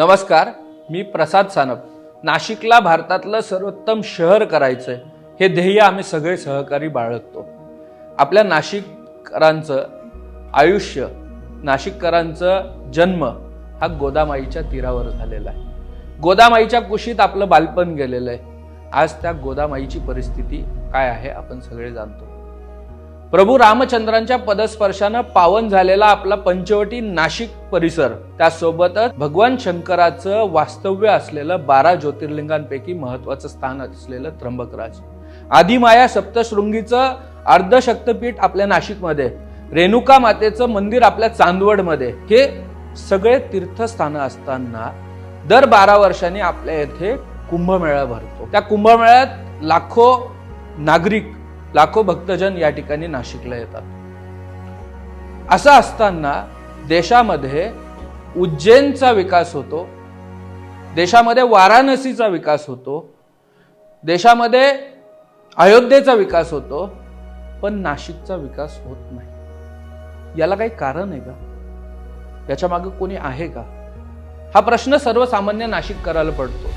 नमस्कार मी प्रसाद सानप. नाशिकला भारतातलं सर्वोत्तम शहर करायचंय हे ध्येय आम्ही सगळे सहकारी बाळगतो. आपल्या नाशिककरांचं आयुष्य नाशिककरांचं जन्म हा गोदामाईच्या तीरावर झालेला आहे. गोदामाईच्या कुशीत आपलं बालपण गेलेलं आहे. आज त्या गोदामाईची परिस्थिती काय आहे आपण सगळे जाणतो. प्रभू रामचंद्रांच्या पदस्पर्शानं पावन झालेला आपला पंचवटी नाशिक परिसर. त्यासोबतच भगवान शंकराचं वास्तव्य असलेलं बारा ज्योतिर्लिंगांपैकी महत्वाचं स्थान असलेलं त्र्यंबकराज. आदिमाया सप्तशृंगीचं अर्धशक्तपीठ आपल्या नाशिकमध्ये. रेणुका मातेचं मंदिर आपल्या चांदवडमध्ये. हे सगळे तीर्थस्थानं असताना दर बारा वर्षांनी आपल्या येथे कुंभमेळा भरतो. त्या कुंभमेळ्यात लाखो नागरिक लाखो भक्तजन या ठिकाणी नाशिकला येतात. असं असताना देशामध्ये उज्जैनचा विकास होतो देशामध्ये वाराणसीचा विकास होतो देशामध्ये अयोध्येचा विकास होतो पण नाशिकचा विकास होत नाही. याला काही कारण आहे का? याच्या मागे कोणी आहे का? हा प्रश्न सर्वसामान्य नाशिक करायला पडतो.